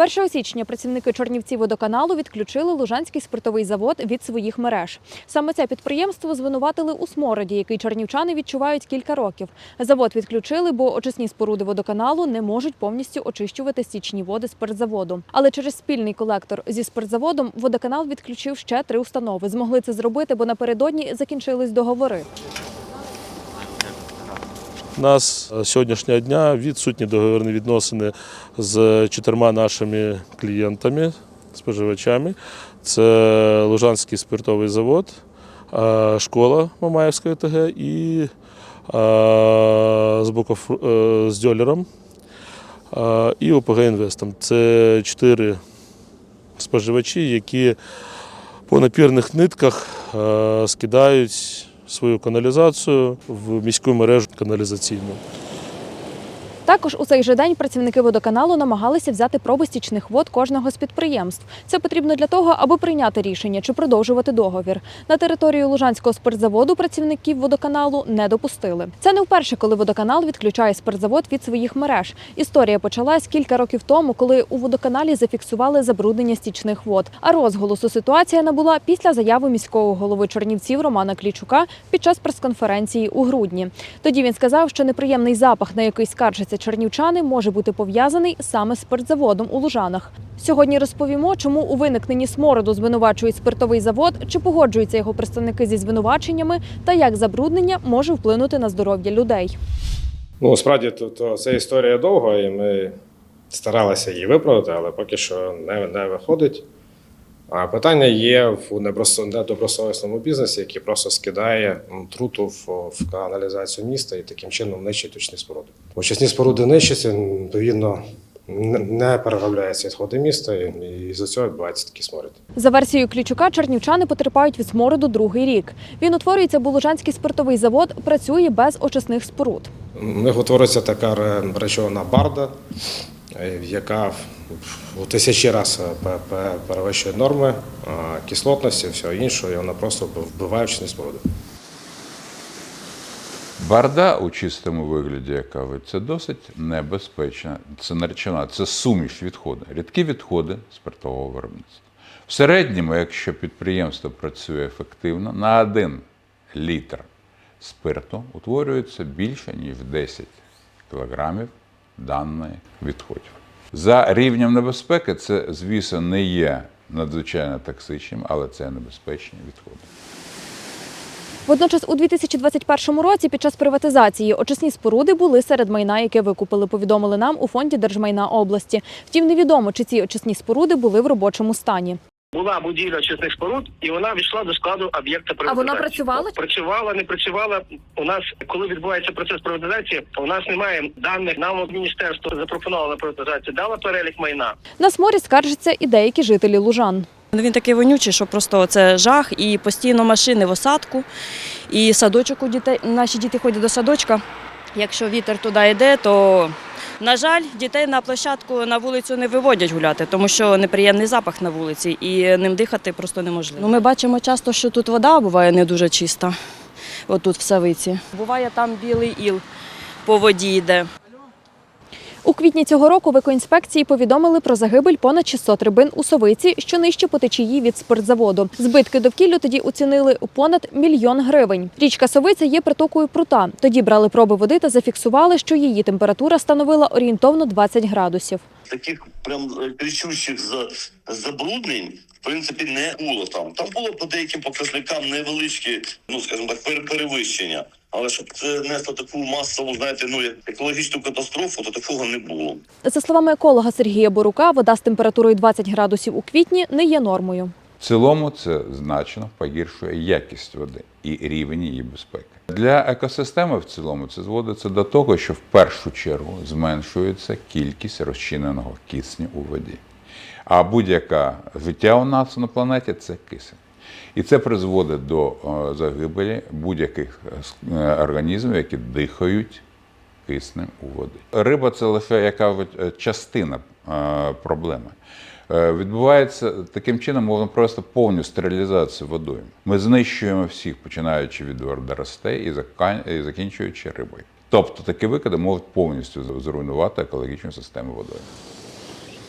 1 січня працівники Чорнівці водоканалу відключили Лужанський спиртовий завод від своїх мереж. Саме це підприємство звинуватили у смороді, який чорнівчани відчувають кілька років. Завод відключили, бо очисні споруди водоканалу не можуть повністю очищувати стічні води спиртзаводу. Але через спільний колектор зі спиртзаводом водоканал відключив ще три установи. Змогли це зробити, бо напередодні закінчились договори. Нас сьогоднішнього дня відсутні договірні відносини з чотирма нашими клієнтами, споживачами. Це Лужанський спиртовий завод, е, школа Мамаївської ТГ і е, з боку е, з дьолером і ОПГ Інвестом. Це чотири споживачі, які по напірних нитках скидають свою каналізацію в міську мережу каналізаційну. Також у цей же день працівники водоканалу намагалися взяти проби стічних вод кожного з підприємств. Це потрібно для того, аби прийняти рішення чи продовжувати договір. На територію Лужанського спиртзаводу працівників водоканалу не допустили. Це не вперше, коли водоканал відключає спиртзавод від своїх мереж. Історія почалась кілька років тому, коли у водоканалі зафіксували забруднення стічних вод. А розголосу ситуація набула після заяви міського голови Чорнівців Романа Клічука під час прес-конференції у грудні. Тоді він сказав, що неприємний запах, на який скаржаться чернівчани, може бути пов'язаний саме з спиртзаводом у Лужанах. Сьогодні розповімо, чому у виникненні смороду звинувачують спиртовий завод, чи погоджуються його представники зі звинуваченнями, та як забруднення може вплинути на здоров'я людей. Ну, справді, то це історія довга, і ми старалися її виправити, але поки що не, не виходить. А питання є в недобросовісному бізнесі, який просто скидає труту в, в каналізацію міста і таким чином нищить очні споруди. Очисні споруди нищаться, відповідно, не- переробляються відходи міста, і, і з цього відбувається такий сморід. За версією Клічука, чернівчани потерпають від смороду другий рік. Він утворюється, бо Лужанський спиртовий завод працює без очисних споруд. У них утворюється така ре- речовина барда, яка в- у тисячі пе- пе- перевищує норми а, кислотності, всього іншого, і вона просто вбиває очисні споруди. Барда у чистому вигляді, як кажуть, це досить небезпечна. Це не речовина, це суміш відходи, рідкі відходи спиртового виробництва. В середньому, якщо підприємство працює ефективно, на 1 літр спирту утворюється більше, ніж 10 кілограмів даної відходів. За рівнем небезпеки, це, звісно, не є надзвичайно токсичним, але це небезпечні відходи. Водночас, у 2021 році, під час приватизації, очисні споруди були серед майна, яке викупили. Повідомили нам у фонді держмайна області. Втім, невідомо, чи ці очисні споруди були в робочому стані. Була будівля очисних споруд, і вона війшла до складу об'єкта приватизації. вона працювала? Працювала, не працювала. У нас, коли відбувається процес приватизації, у нас немає даних. Нам міністерство запропонувало приватизацію, дало перелік майна. На сморід скаржаться і деякі жителі Лужан. Ну, Він такий вонючий, що просто це жах, і постійно машини в осадку, і садочок у дітей. Наші діти ходять до садочка. Якщо вітер туди йде, то, на жаль, дітей на площадку на вулицю не виводять гуляти, тому що неприємний запах на вулиці і ним дихати просто неможливо. Ну, ми бачимо часто, що тут вода буває не дуже чиста, отут в Савиці. Буває там білий іл по воді йде. У квітні цього року в екоінспекції повідомили про загибель понад 600 рибин у Совиці, що нижче по течії від спиртзаводу. Збитки довкіллю тоді оцінили у понад мільйон гривень. Річка Совиця є притокою прута. Тоді брали проби води та зафіксували, що її температура становила орієнтовно 20 градусів. Таких прям е, кричущих забруднень. В принципі, не було там. Там було по деяким показникам невеличкі, ну скажімо так, пере- перевищення. Але щоб це несло таку масову, знаєте, ну екологічну катастрофу, то такого не було. За словами еколога Сергія Борука, вода з температурою 20 градусів у квітні не є нормою. В цілому це значно погіршує якість води і рівень її безпеки. Для екосистеми в цілому це зводиться до того, що в першу чергу зменшується кількість розчиненого кисню у воді. А будь-яке життя у нас на планеті це кисень. І це призводить до е, загибелі будь-яких е, е, організмів, які дихають киснем у води. Риба це лише яка частина проблеми. Е, Відбувається таким чином, можна просто повну стерилізацію водою. Ми знищуємо всіх, починаючи від водоростей і закінчуючи рибою. Тобто такі викиди можуть повністю зруйнувати екологічну систему водою.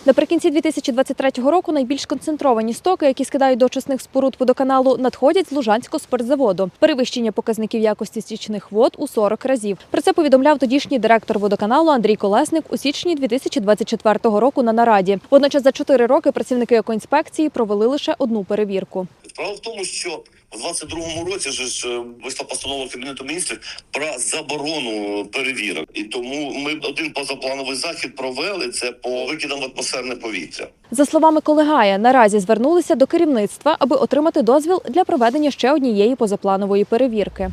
Наприкінці 2023 року найбільш концентровані стоки, які скидають до очисних споруд водоканалу, надходять з Лужанського спиртзаводу. Перевищення показників якості стічних вод у 40 разів. Про це повідомляв тодішній директор водоканалу Андрій Колесник у січні 2024 року на нараді. Водночас за 4 роки працівники екоінспекції провели лише одну перевірку. Справа в тому, що в 22-му році ж е, вийшла постанова Кабінету міністрів про заборону перевірок. І тому ми один позаплановий захід провели це по викидам в атмосферне повітря. За словами Колегая, наразі звернулися до керівництва, аби отримати дозвіл для проведення ще однієї позапланової перевірки.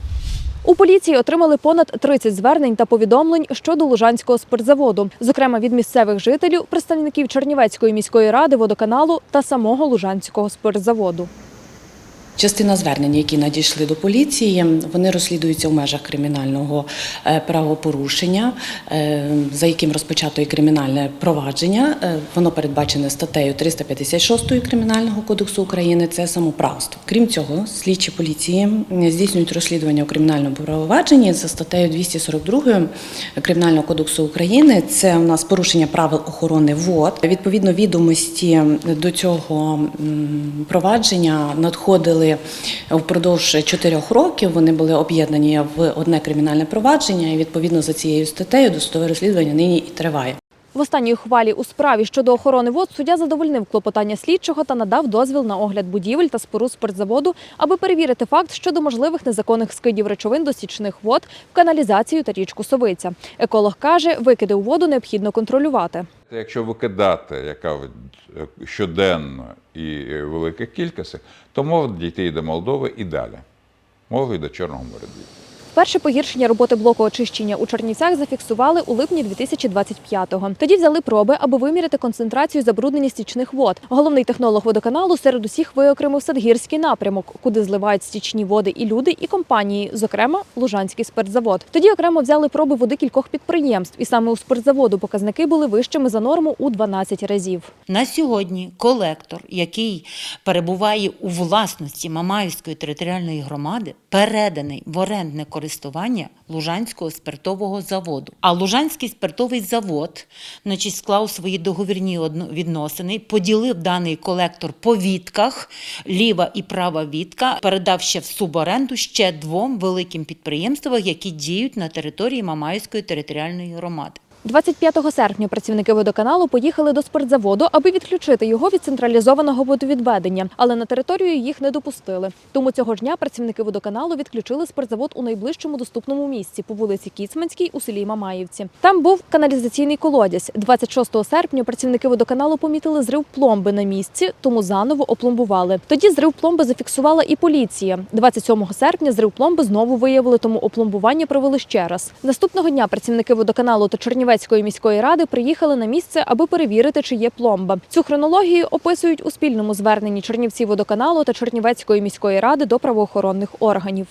У поліції отримали понад 30 звернень та повідомлень щодо Лужанського спиртзаводу, зокрема від місцевих жителів, представників Чернівецької міської ради, водоканалу та самого Лужанського спиртзаводу. Частина звернень, які надійшли до поліції, вони розслідуються в межах кримінального е, правопорушення, е, за яким розпочато і кримінальне провадження. Е, Воно передбачене статтею 356 Кримінального кодексу України. Це самоправство. Крім цього, слідчі поліції здійснюють розслідування у кримінальному провадженні за статтею 242 Кримінального кодексу України. Це у нас порушення правил охорони вод. Відповідно, відомості до цього провадження надходили впродовж чотирьох років. Вони були об'єднані в одне кримінальне провадження, і відповідно за цією статтею досудове розслідування нині і триває. В останній ухвалі у справі щодо охорони вод суддя задовольнив клопотання слідчого та надав дозвіл на огляд будівель та споруд спиртзаводу, аби перевірити факт щодо можливих незаконних скидів речовин до стічних вод в каналізацію та річку Совиця. Еколог каже, викиди у воду необхідно контролювати. Якщо викидати яка щоденно і великих кількостях, то можуть дійти і до Молдови і далі. Можуть і до Чорного моря дійти. Перше погіршення роботи блоку очищення у Чернівцях зафіксували у липні 2025-го. Тоді взяли проби, аби виміряти концентрацію забруднення стічних вод. Головний технолог водоканалу серед усіх виокремив Садгірський напрямок, куди зливають стічні води і люди, і компанії, зокрема Лужанський спиртзавод. Тоді окремо взяли проби води кількох підприємств, і саме у спиртзаводу показники були вищими за норму у 12 разів. На сьогодні колектор, який перебуває у власності Мамаївської територіальної громади, переданий в орендне користування Лужанського спиртового заводу. А Лужанський спиртовий завод значить, склав свої договірні відносини, поділив даний колектор по вітках, ліва і права відка, передав ще в суборенду ще двом великим підприємствам, які діють на території Мамаївської територіальної громади. 25 серпня працівники водоканалу поїхали до спиртзаводу, аби відключити його від централізованого водовідведення, але на територію їх не допустили. Тому цього ж дня працівники водоканалу відключили спиртзавод у найближчому доступному місці по вулиці Кіцманській у селі Мамаївці. Там був каналізаційний колодязь. 26 серпня працівники водоканалу помітили зрив пломби на місці, тому заново опломбували. Тоді зрив пломби зафіксувала і поліція. 27 серпня зрив пломби знову виявили, тому опломбування провели ще раз. Наступного дня працівники водоканалу та Чернівецької міської ради приїхали на місце, аби перевірити, чи є пломба. Цю хронологію описують у спільному зверненні Чернівці водоканалу та Чернівецької міської ради до правоохоронних органів.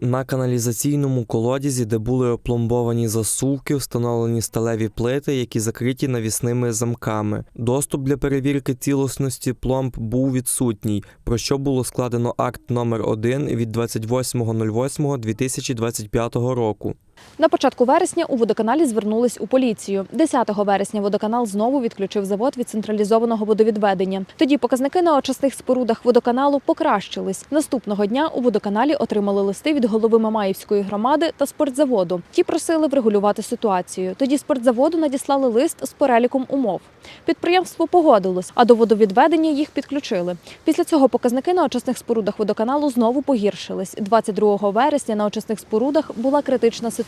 На каналізаційному колодязі, де були опломбовані засувки, встановлені сталеві плити, які закриті навісними замками. Доступ для перевірки цілісності пломб був відсутній, про що було складено акт номер 1 від 28.08.2025 року. На початку вересня у водоканалі звернулись у поліцію. 10 вересня водоканал знову відключив завод від централізованого водовідведення. Тоді показники на очисних спорудах водоканалу покращились. Наступного дня у водоканалі отримали листи від голови Мамаївської громади та спортзаводу. Ті просили врегулювати ситуацію. Тоді спортзаводу надіслали лист з переліком умов. Підприємство погодилось, а до водовідведення їх підключили. Після цього показники на очисних спорудах водоканалу знову погіршились. 22 вересня на очисних спорудах була критична ситуація.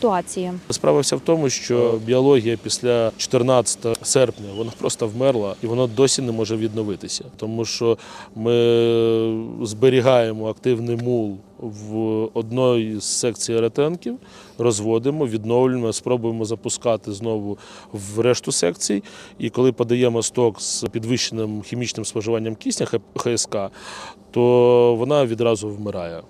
Справа вся в тому, що біологія після 14 серпня вона просто вмерла і вона досі не може відновитися, тому що ми зберігаємо активний мул в одної з секцій ретенків, розводимо, відновлюємо, спробуємо запускати знову в решту секцій. І коли подаємо сток з підвищеним хімічним споживанням кисня ХСК, то вона відразу вмирає.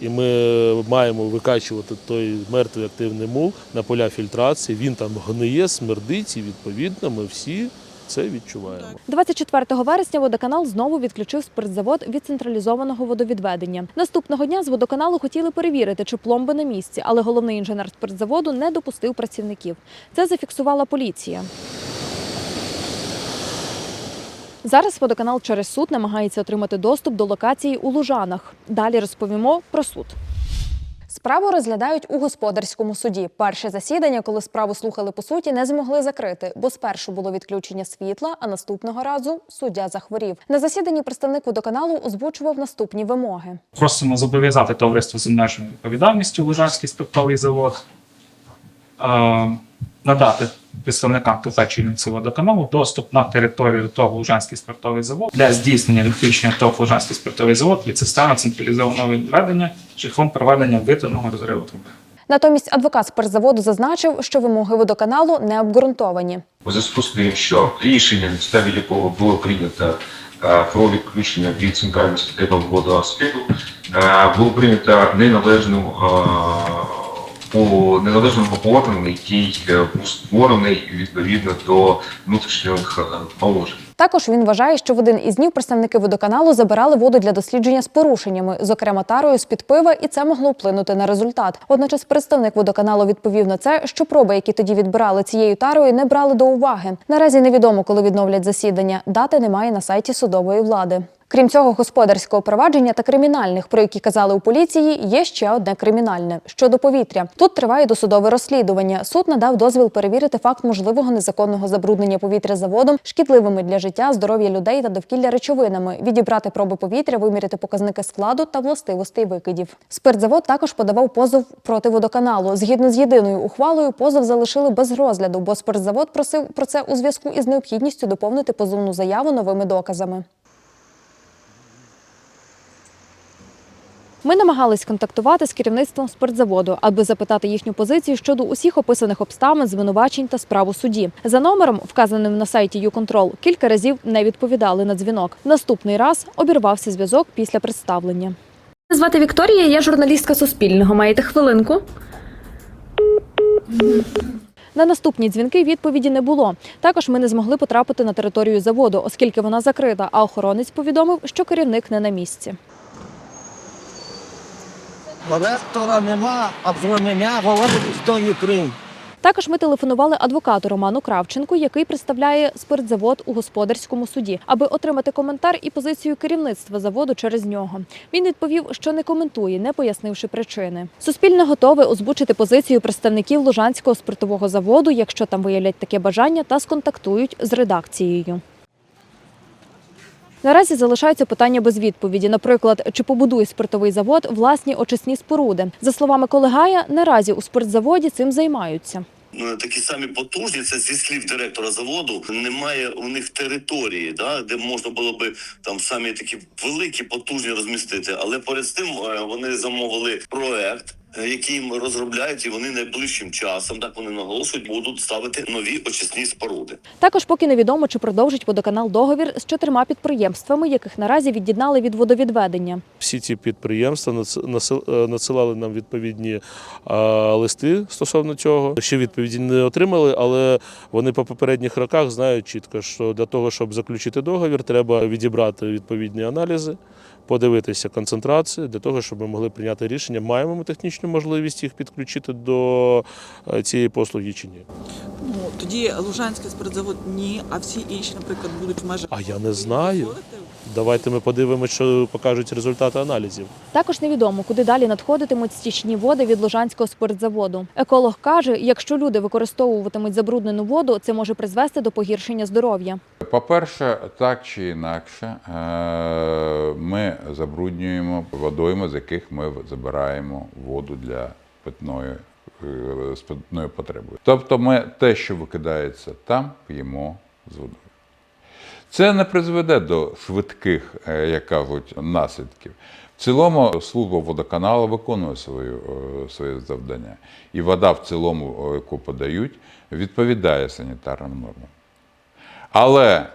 І ми маємо викачувати той мертвий активний мул на поля фільтрації. Він там гниє, смердить, і відповідно ми всі це відчуваємо. 24 вересня водоканал знову відключив спиртзавод від централізованого водовідведення. Наступного дня з водоканалу хотіли перевірити, чи пломби на місці, але головний інженер спиртзаводу не допустив працівників. Це зафіксувала поліція. Зараз водоканал через суд намагається отримати доступ до локації у Лужанах. Далі розповімо про суд. Справу розглядають у господарському суді. Перше засідання, коли справу слухали по суті, не змогли закрити, бо спершу було відключення світла, а наступного разу суддя захворів. На засіданні представник водоканалу озвучував наступні вимоги. Просимо зобов'язати товариство з обмеженою відповідальністю Лужанський спиртовий завод, е, надати представникам Тупечільниці водоканалу доступ на територію ТОВ Лужанський спиртовий завод для здійснення відключення ТОВ Лужанський спиртовий завод від системи централізованого відведення шляхом проведення витягного розриву труби. Натомість адвокат спиртзаводу зазначив, що вимоги водоканалу не обґрунтовані. У зв'язку з тим, що рішення, на підставі якого було прийнято е, про відключення від центрального статевого водоаспекту, було прийнято неналежну е, по неналежному органу, який був створений відповідно до внутрішніх е, положень. Також він вважає, що в один із днів представники водоканалу забирали воду для дослідження з порушеннями, зокрема тарою з під пива, і це могло вплинути на результат. Водночас представник водоканалу відповів на це, що проби, які тоді відбирали цією тарою, не брали до уваги. Наразі невідомо, коли відновлять засідання. Дати немає на сайті судової влади. Крім цього, господарського провадження та кримінальних, про які казали у поліції, є ще одне кримінальне щодо повітря. Тут триває досудове розслідування. Суд надав дозвіл перевірити факт можливого незаконного забруднення повітря заводом, шкідливими для життя, здоров'я людей та довкілля речовинами, відібрати проби повітря, виміряти показники складу та властивостей викидів. Спиртзавод також подавав позов проти водоканалу. Згідно з єдиною ухвалою, позов залишили без розгляду, бо спиртзавод просив про це у зв'язку із необхідністю доповнити позовну заяву новими доказами. Ми намагались контактувати з керівництвом спиртзаводу, аби запитати їхню позицію щодо усіх описаних обставин, звинувачень та справ у суді. За номером, вказаним на сайті «Юконтрол», кілька разів не відповідали на дзвінок. Наступний раз обірвався зв'язок після представлення. Мене звати Вікторія, я журналістка Суспільного. Маєте хвилинку? На наступні дзвінки відповіді не було. Також ми не змогли потрапити на територію заводу, оскільки вона закрита, а охоронець повідомив, що керівник не на місці. Ректора нема, а про мене говорить історію Крим. Також ми телефонували адвокату Роману Кравченку, який представляє спиртзавод у господарському суді, аби отримати коментар і позицію керівництва заводу через нього. Він відповів, що не коментує, не пояснивши причини. Суспільне готове озвучити позицію представників Лужанського спиртового заводу, якщо там виявлять таке бажання, та сконтактують з редакцією. Наразі залишаються питання без відповіді. Наприклад, чи побудує спиртовий завод власні очисні споруди? За словами колегая, наразі у спиртзаводі цим займаються. Ну, такі самі потужні, це зі слів директора заводу. Немає у них території, да, де можна було би там самі такі великі потужні розмістити. Але перед цим е, вони замовили проект. Е, їм розробляють, і вони найближчим часом, так вони наголошують, будуть ставити нові очисні споруди. Також поки невідомо, чи продовжить водоканал договір з чотирма підприємствами, яких наразі від'єднали від водовідведення. Всі ці підприємства е, надсилали нам відповідні е, листи стосовно цього. Ще відповіді не отримали, але вони по попередніх роках знають чітко, що для того, щоб заключити договір, треба відібрати відповідні аналізи, подивитися концентрацію для того, щоб ми могли прийняти рішення, маємо ми технічну можливість їх підключити до е, цієї послуги чи ні. Ну тоді Лужанський спиртзавод ні, а всі інші, наприклад, будуть в межах. А я не знаю. Давайте ми подивимося, що покажуть результати аналізів. Також невідомо, куди далі надходитимуть стічні води від Лужанського спиртзаводу. Еколог каже, якщо люди використовуватимуть забруднену воду, це може призвести до погіршення здоров'я. По-перше, так чи інакше, е, ми забруднюємо водойми, з яких ми забираємо воду для питної, е, з питною потребою. Тобто ми те, що викидається там, п'ємо з водою. Це не призведе до швидких, е, як кажуть, наслідків. В цілому служба водоканалу виконує свою, е, своє завдання. І вода в цілому, е, яку подають, відповідає санітарним нормам. Але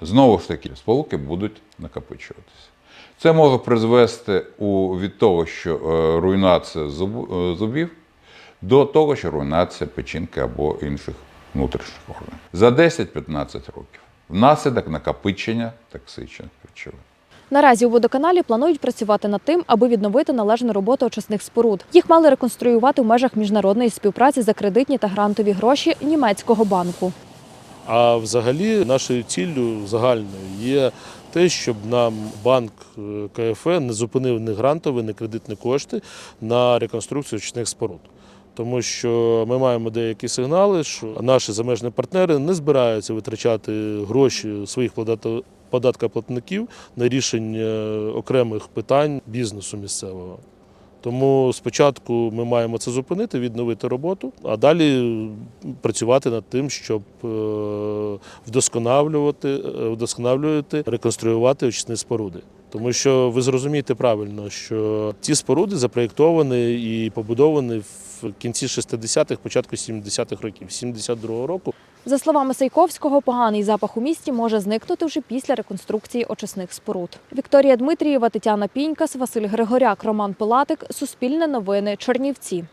знову ж таки сполуки будуть накопичуватися. Це може призвести у, від того, що руйнація зубів, до того, що руйнація печінки або інших внутрішніх органів. За 10-15 років внаслідок накопичення токсичних речовин. Наразі у водоканалі планують працювати над тим, аби відновити належну роботу очисних споруд. Їх мали реконструювати в межах міжнародної співпраці за кредитні та грантові гроші німецького банку. А взагалі нашою ціллю загальною є те, щоб нам банк е, КФЕ не зупинив ні грантові, ні кредитні кошти на реконструкцію очисних споруд. Тому що ми маємо деякі сигнали, що наші замежні партнери не збираються витрачати гроші своїх податкоплатників на рішення окремих питань бізнесу місцевого. Тому спочатку ми маємо це зупинити, відновити роботу, а далі працювати над тим, щоб е, вдосконалювати, е, вдосконалювати, реконструювати очисні споруди. Тому що ви зрозумієте правильно, що ці споруди запроєктовані і побудовані в кінці 60-х, початку 70-х років, 72-го року. За словами Сайковського, поганий запах у місті може зникнути вже після реконструкції очисних споруд. Вікторія Дмитрієва, Тетяна Пінькас, Василь Григоряк, Роман Пилатик. Суспільне новини. Чернівці.